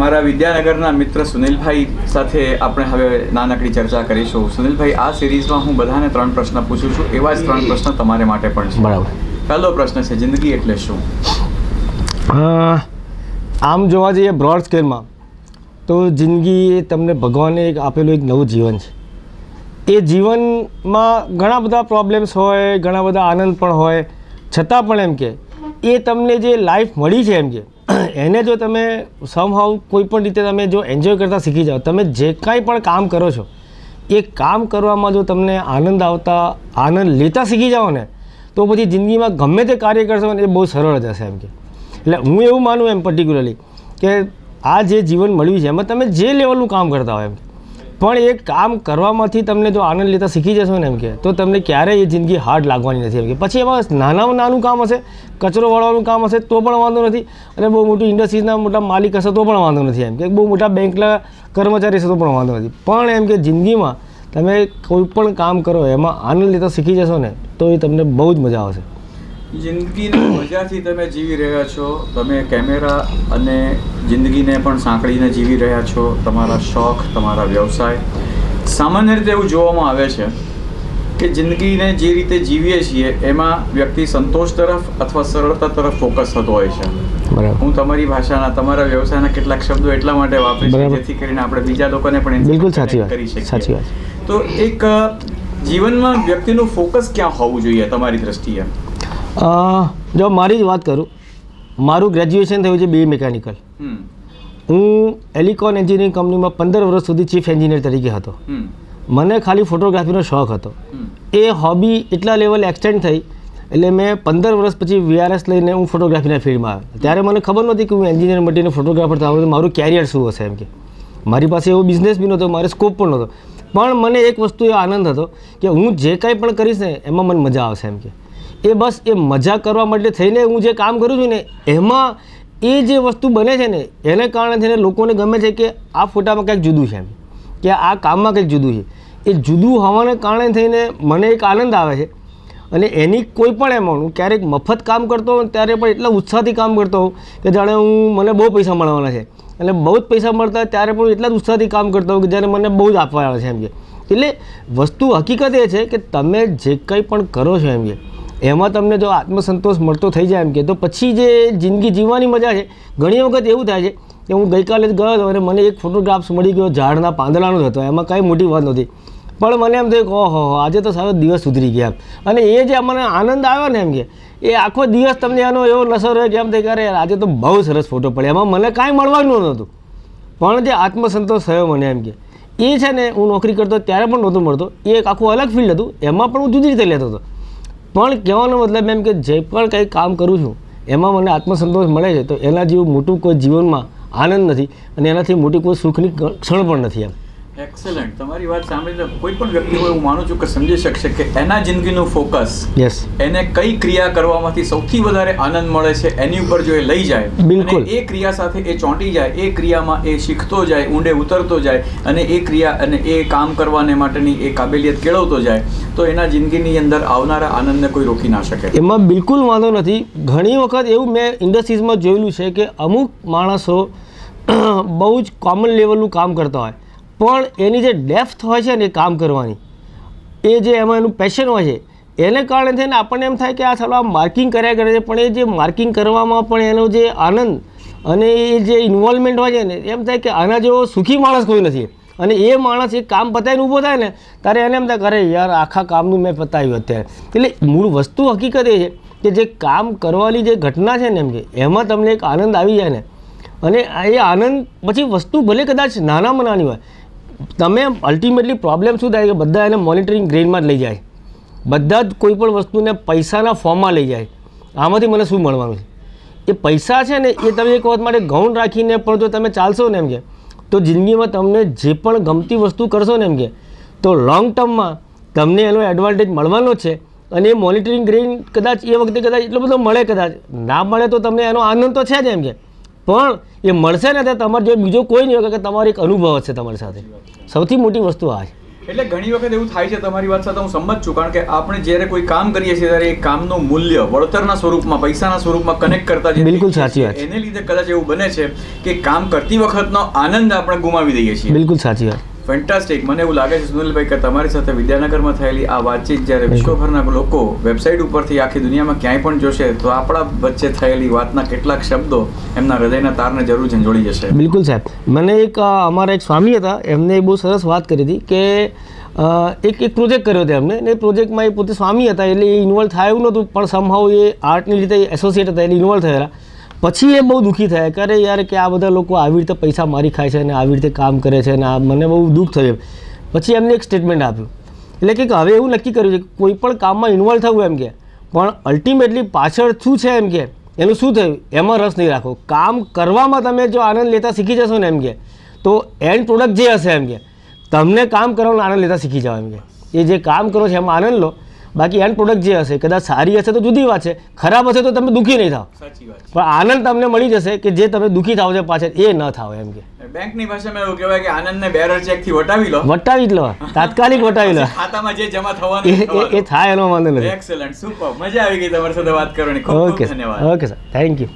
મારા વિદ્યાનગરના મિત્ર સુનિલભાઈ સાથે આપણે હવે નાનકડી ચર્ચા કરીશું. સુનિલભાઈ આ સિરીઝમાં હું બધાને ત્રણ પ્રશ્ન પૂછું છું. એવા જ ત્રણ પ્રશ્ન તમારે માટે પણ છે. બરાબર. પહેલો પ્રશ્ન છે જિંદગી એટલે શું? આમ જોવા જઈએ બ્રોડ સ્કેલમાં તો જિંદગી એ તમને ભગવાને એક આપેલું એક નવું જીવન છે. એ જીવનમાં ઘણા બધા પ્રોબ્લેમ્સ હોય ઘણા બધા આનંદ પણ હોય. છતાં પણ એમ કે એ તમને જે લાઈફ મળી છે એમ કે એને જો તમે સમહાવ કોઈ પણ રીતે તમે જો એન્જોય કરતાં શીખી જાઓ, તમે જે કાંઈ પણ કામ કરો છો, એ કામ કરવામાં જો તમને આનંદ આવતા, આનંદ લેતા શીખી જાઓ ને, તો પછી જિંદગીમાં ગમે તે કાર્ય કરશો ને, એ બહુ સરળ જશે એમ કે. એટલે હું એવું માનું એમ પર્ટિક્યુલરલી કે આ જે જીવન મળ્યું છે, એમાં તમે જે લેવલનું કામ કરતા હોય એમ પણ એ કામ કરવામાંથી તમને જો આનંદ લેતા શીખી જશો ને એમ કે, તો તમને ક્યારેય એ જિંદગી હાર્ડ લાગવાની નથી એમ કે. પછી એમાં નાનામાં નાનું કામ હશે, કચરો વાળવાનું કામ હશે, તો પણ વાંધો નથી. અને બહુ મોટું ઇન્ડસ્ટ્રીઝના મોટા માલિક હશે, તો પણ વાંધો નથી એમ કે. બહુ મોટા બેંકના કર્મચારી હશે, તો પણ વાંધો નથી. પણ એમ કે જિંદગીમાં તમે કોઈ પણ કામ કરો, એમાં આનંદ લેતા શીખી જશો ને, તો એ તમને બહુ જ મજા આવશે. જિંદગીની મજાથી તમે જીવી રહ્યા છો. તમે કેમેરા અને જિંદગીને પણ સાંકળીને જીવી રહ્યા છો. તમારા શોખ તમારા વ્યવસાય. સામાન્ય રીતે એવું જોવામાં આવે છે કે જિંદગીને જે રીતે જીવીએ છીએ એમાં વ્યક્તિ સંતોષ તરફ અથવા સરળતા તરફ ફોકસ થતો હોય છે. હું તમારી ભાષાના તમારા વ્યવસાયના કેટલાક શબ્દો એટલા માટે વાપરીશ જેથી કરીને આપણે બીજા લોકોને પણ બિલકુલ સાચી વાત. કરી શકીએ. તો એક જીવનમાં વ્યક્તિનું ફોકસ ક્યાં હોવું જોઈએ તમારી દ્રષ્ટિએ? જો મારી જ વાત કરું મારું ગ્રેજ્યુએશન થયું છે બી મિકેનિકલ હું એલિકોન એન્જિનિયરિંગ કંપનીમાં પંદર વર્ષ સુધી ચીફ એન્જિનિયર તરીકે હતો. મને ખાલી ફોટોગ્રાફીનો શોખ હતો. એ હોબી એટલા લેવલ એક્સટેન્ડ થઈ એટલે મેં પંદર વર્ષ પછી વીઆરએસ લઈને હું ફોટોગ્રાફીના ફિલ્ડમાં આવ્યો. ત્યારે મને ખબર નહોતી કે હું એન્જિનિયર મટીને ફોટોગ્રાફર થવાનું તો મારું કેરિયર શું હશે એમ કે. મારી પાસે એવો બિઝનેસ બી નહોતો મારે સ્કોપ પણ નહોતો. પણ મને એક વસ્તુ એ આનંદ હતો કે હું જે કાંઈ પણ કરીશ ને એમાં મને મજા આવશે એમ કે. એ બસ એ મજા કરવા માટે થઈને હું જે કામ કરું છું ને, એમાં એ જે વસ્તુ બને છે ને, એને કારણે થઈને લોકોને ગમે છે કે આ ફોટામાં કંઈક જુદું છે એમ, કે આ કામમાં કંઈક જુદું છે. એ જુદું હોવાને કારણે થઈને મને એક આનંદ આવે છે. અને એની કોઈ પણ એમાઉન્ટ હું ક્યારેક મફત કામ કરતો હોઉં ત્યારે પણ એટલા ઉત્સાહથી કામ કરતો હોઉં કે જાણે હું, મને બહુ પૈસા મળવાના છે. અને બહુ જ પૈસા મળતા ત્યારે પણ એટલા જ ઉત્સાહથી કામ કરતો હોઉં કે જ્યારે મને બહુ જ આપવાના છે એમ કે. એટલે વસ્તુ હકીકત એ છે કે તમે જે કંઈ પણ કરો છો એમ કે એમાં તમને જો આત્મસંતોષ મળતો થઈ જાય એમ કે, તો પછી જે જિંદગી જીવવાની મજા છે, ઘણી વખત એવું થાય છે કે હું ગઈકાલે જ ગયો હતો અને મને એક ફોટોગ્રાફ્સ મળી ગયો ઝાડના પાંદડાનો જ હતો, એમાં કાંઈ મોટી વાત નહોતી. પણ મને એમ થયું કે, ઓહો, આજે તો સારો દિવસ સુધરી ગયા એમ. અને એ જે મને આનંદ આવ્યો ને એમ કે, એ આખો દિવસ તમને એનો એવો નશો રહ્યો કે એમ થાય કે આજે તો બહુ સરસ ફોટો પડે એમાં મને કાંઈ મળવાનું નહોતું. પણ જે આત્મસંતોષ થયો મને એમ કે, એ છે ને હું નોકરી કરતો ત્યારે પણ નહોતું મળતો. એ એક આખું અલગ ફિલ્ડ હતું. એમાં પણ હું જુદી રીતે લેતો હતો. પણ કહેવાનો મતલબ એમ કે જે પણ કંઈ કામ કરું છું, એમાં મને આત્મસંતોષ મળે છે, તો એના જેવું મોટું કોઈ જીવનમાં આનંદ નથી અને એનાથી મોટી કોઈ સુખની ક્ષણ પણ નથી એમ. એક્સેલન્ટ તમારી વાત સાંભળીને કોઈ પણ વ્યક્તિ હોય હું માનું છું કે સમજી શકશે કે એના જિંદગીનું ફોકસ યસ એને કઈ ક્રિયા કરવામાંથી સૌથી વધારે આનંદ મળે છે એની ઉપર જો એ લઈ જાય બિલકુલ. એ ક્રિયા સાથે એ ચોંટી જાય એ ક્રિયામાં એ શીખતો જાય ઊંડે ઉતરતો જાય અને એ ક્રિયા અને એ કામ કરવાને માટેની એ કાબેલિયત કેળવતો જાય તો એના જિંદગીની અંદર આવનારા આનંદને કોઈ રોકી ના શકે. એમાં બિલકુલ વાંધો નથી. ઘણી વખત એવું મેં ઇન્ડસ્ટ્રીઝમાં જોયેલું છે કે અમુક માણસો બહુ જ કોમન લેવલનું કામ કરતા હોય. પણ એની જે ડેફ્થ હોય છે ને કામ કરવાની. એ જે એમાં એનું પેશન હોય છે, એને કારણે થઈને આપણને એમ થાય કે આ આ માર્કિંગ કર્યા કરે છે, પણ એ જે માર્કિંગ કરવામાં પણ એનો જે આનંદ અને એ જે ઇન્વોલ્વમેન્ટ હોય છે ને, એમ થાય કે આના જેવો સુખી માણસ કોઈ નથી. અને એ માણસ એ કામ પતાવીને ઊભો થાય ને, ત્યારે એને એમ થાય કરે યાર, આખા કામનું મેં પતાવ્યું અત્યારે. એટલે મૂળ વસ્તુ હકીકત એ છે કે જે કામ કરવાની જે ઘટના છે ને એમ કે, એમાં તમને એક આનંદ આવી જાય ને. અને એ આનંદ પછી વસ્તુ ભલે કદાચ નાનામાં નાની હોય તમે અલ્ટિમેટલી પ્રોબ્લેમ શું થાય કે બધા એને મોનિટરિંગ ગ્રેડમાં જ લઈ જાય. બધા જ કોઈ પણ વસ્તુને પૈસાના ફોર્મમાં લઈ જાય. આમાંથી મને શું મળવાનું છે? એ પૈસા છે ને, એ તમે એક વખત માટે ગૌણ રાખીને પણ જો તમે ચાલશો ને એમ કે, તો જિંદગીમાં તમને જે પણ ગમતી વસ્તુ કરશો ને એમ કે, તો લોંગ ટર્મમાં તમને એનો એડવાન્ટેજ મળવાનો છે અને એ મોનિટરિંગ ગ્રેડ કદાચ એ વખતે કદાચ એટલો બધો મળે કદાચ. ના મળે તો તમને એનો આનંદ તો છે જ એમ કે. પણ એ મળશે ને તો તમારે જો બીજો કોઈ નહીં હોય કે તમારો એક અનુભવ છે તમારી સાથે. સૌથી મોટી વસ્તુ આ છે. એટલે ઘણી વખત એવું થાય છે તમારી વાત સાથે હું સંમત છું કારણ કે આપણે જ્યારે કોઈ કામ કરીએ છીએ ત્યારે એ કામનું મૂલ્ય વળતરના સ્વરૂપમાં પૈસાના સ્વરૂપમાં કનેક્ટ કરતા જઈએ બિલકુલ સાચી વાત એને લીધે કદાચ એવું બને છે કે કામ કરતી વખતનો આનંદ આપણે ગુમાવી દઈએ છીએ. બિલકુલ સાચી વાત. ફેન્ટાસ્ટિક મને એવું લાગે છે સુનિલભાઈ કે તમારી સાથે વિદ્યાનગરમાં થયેલી આ વાતચીત જ્યારે વિશ્વભરના લોકો વેબસાઇટ ઉપરથી આખી દુનિયામાં ક્યાંય પણ જોશે તો આપણા વચ્ચે થયેલી વાતના કેટલાક શબ્દો એમના હૃદયના તારને જરૂર ઝંઝોળી જશે. બિલકુલ સાહેબ. મને એક અમારા એક સ્વામી હતા એમને બહુ સરસ વાત કરી હતી કે એક એક પ્રોજેક્ટ કર્યો હતો એમને ને એ પ્રોજેક્ટમાં એ પોતે સ્વામી હતા એટલે એ ઇન્વોલ્વ થાય એવું નહોતું પણ સમહાવ એ આર્ટની રીતે એસોસિએટ હતા એટલે ઇન્વોલ્વ થયેલા. પછી એ બહુ દુઃખી થયા કે અરે યાર કે આ બધા લોકો આવી રીતે પૈસા મારી ખાય છે અને આવી રીતે કામ કરે છે અને આ મને બહુ દુઃખ થયું પછી એમને એક સ્ટેટમેન્ટ આપ્યું. એટલે કે હવે એવું નક્કી કર્યું છે કે કોઈ પણ કામમાં ઇન્વોલ્વ થવું એમ કે, પણ અલ્ટિમેટલી પાછળ શું છે એમ કે, એનું શું થયું? એમાં રસ નહીં રાખો. કામ કરવામાં તમે જો આનંદ લેતા શીખી જશો ને એમ કે, તો એન્ડ પ્રોડક્ટ જે હશે એમ કે, તમને કામ કરવાનો આનંદ લેતા શીખી જાઓ એમ કે. એ જે કામ કરો છો એમાં આનંદ લો. બાકી એન્ડ પ્રોડક્ટ જે હશે કદાચ સારી હશે તો જુદી વાત છે. ખરાબ હશે તો તમે દુઃખી નહીં થાવ. પણ આનંદ તમને મળી જશે કે જે તમે દુઃખી થાવ છો પાછળ એ ન થાવ એમ કે. બેંકની ભાષામાં એવું કહેવાય કે આનંદને બેરર ચેકથી વટાવી લો. વટાવી જ લો તાત્કાલિક વટાવી લો. ખાતામાં જે જમા થવાનું એ. થાય એનો વાંધો નથી. એક્સલન્ટ સુપર મજા આવી ગઈ તમારી સાથે વાત કરવાની. ખૂબ ખૂબ ધન્યવાદ. Okay sir thank you